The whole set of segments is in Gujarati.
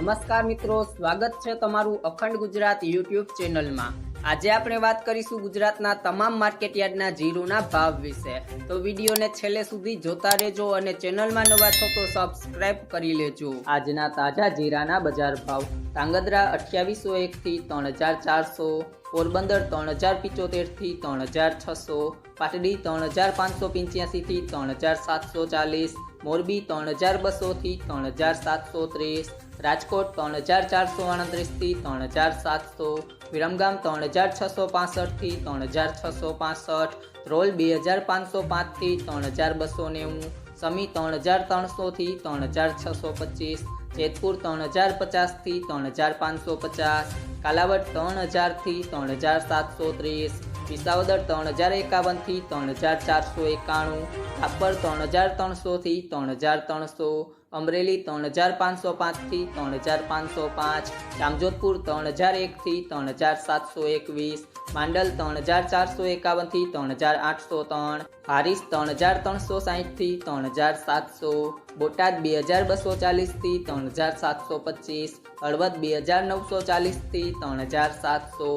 નમસ્કાર મિત્રો, સ્વાગત છે તમારું અખંડ ગુજરાત યુટ્યુબ ચેનલમાં. આજે આપણે વાત કરીશું ગુજરાતના તમામ માર્કેટયાર્ડના જીરુના ભાવ વિશે. તો વિડીયોને છેલ્લે સુધી જોતા રહેજો અને ચેનલમાં નવા છો તો સબસ્ક્રાઇબ કરી લેજો. આજના તાજા જીરાના બજાર ભાવ. ધાંગધ્રા અઠ્યાવીસો એકથી ત્રણ હજાર ચારસો, પોરબંદર ત્રણ હજાર પિચોતેરથી ત્રણ હજાર છસો, પાટડી ત્રણ હજાર પાંચસો પંચ્યાસીથી ત્રણ હજાર સાતસો ચાલીસ મોરબી ત્રણ હજાર બસોથી ત્રણ હજાર સાતસો ત્રીસ રાજકોટ ત્રણ હજાર ચારસો અડત્રીસથી ત્રણ હજાર સાતસો વિરમગામ ત્રણ હજાર છસો પાસઠથી ત્રણ હજાર છસો પાસઠ ધ્રોલ બે હજાર પાંચસો પાંચથી ત્રણ હજાર બસો નેવું સમી ત્રણ હજાર ત્રણસોથી ત્રણ હજાર છસો પચીસ જેતપુર ત્રણ હજાર પચાસથી ત્રણ હજાર પાંચસો પચાસ કાલાવડ ત્રણ હજારથી ત્રણ હજાર સાતસો ત્રીસ વિસાવદર ત્રણ હજાર એકાવનથી ત્રણ હજાર ચારસો એકાણું રાપર ત્રણ હજાર ત્રણસોથી ત્રણ હજાર ત્રણસો અમરેલી ત્રણ હજાર પાંચસો પાંચથી ત્રણ હજાર પાંચસો પાંચ જામજોધપુર ત્રણ હજાર એકથી ત્રણ હજાર સાતસો એકવીસ માંડલ ત્રણ હજાર ચારસો એકાવનથી ત્રણ હજાર આઠસો ત્રણ હારીસ ત્રણ હજાર ત્રણસો સાહીઠથી ત્રણ હજાર સાતસો બોટાદ બે હજાર બસો ચાલીસથી ત્રણ હજાર સાતસો પચીસ હળવદ બે હજાર નવસો ચાલીસથી ત્રણ હજાર સાતસો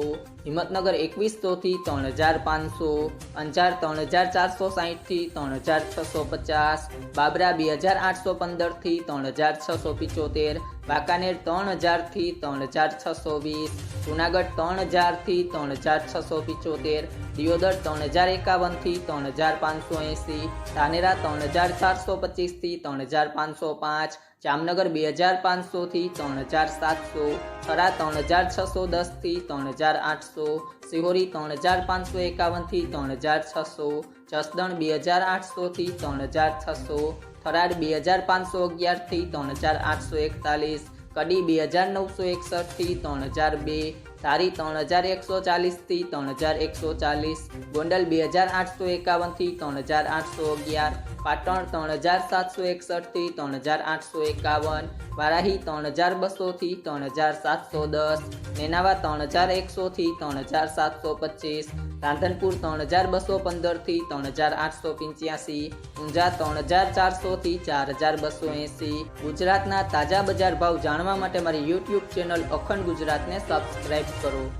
હિંમતનગર એકવીસોથી ત્રણ હજાર પાંચસો અંજાર ત્રણ હજાર ચારસો સાહીઠથી ત્રણ હજાર છસો પચાસ બાબરા બે હજાર આઠસો પંદરથી ત્રણ હજાર છસો પિચોતેર, વાંકાનેર ત્રણ હજારથી ત્રણ હજાર છસો વીસ, જુનાગઢ ત્રણ હજારથી ત્રણ હજાર છસો પિચોતેર, દિયોદર ત્રણ હજાર એકાવનથી ત્રણ હજાર પાંચસો એંસી, ધાનેરા ત્રણ હજાર ચારસો પચીસથી ત્રણ હજાર પાંચસો પાંચ જામનગર બે હજાર પાંચસોથી ત્રણ હજાર સાતસો, થરા ત્રણ હજાર છસો દસથી ત્રણ હજાર આઠસો, સિહોરી ત્રણ હજાર પાંચસો એકાવનથી ત્રણ હજાર છસો, જસદણ બે હજાર આઠસોથી ત્રણ હજાર છસો, થરાદ બે હજાર પાંચસો અગિયારથી ત્રણ હજાર આઠસો એકતાલીસ, કડી બે હજાર નવસો એકસઠથી ત્રણ હજાર બે ધારી ત્રણ હજાર એકસો ચાલીસથી ત્રણ હજાર એકસો ચાલીસ ગોંડલ બે હજાર આઠસો એકાવનથી ત્રણ હજાર આઠસો અગિયાર પાટણ ત્રણ હજાર સાતસો એકસઠથી ત્રણ હજાર આઠસો એકાવન વારાહી ત્રણ હજાર બસોથી ત્રણ હજાર સાતસો દસ નેનાવા ત્રણ હજાર એકસોથી ત્રણ હજાર સાતસો પચીસ રાંધનપુર ત્રણ હજાર બસો પંદરથી ત્રણ હજાર આઠસો પંચ્યાસી ઊંઝા ત્રણ હજાર ચારસોથી ચાર હજાર બસો એંસી ગુજરાતના તાજા બજાર ભાવ જાણવા માટે મારી યુટ્યુબ ચેનલ અખંડ ગુજરાતને સબસ્ક્રાઇબ કરો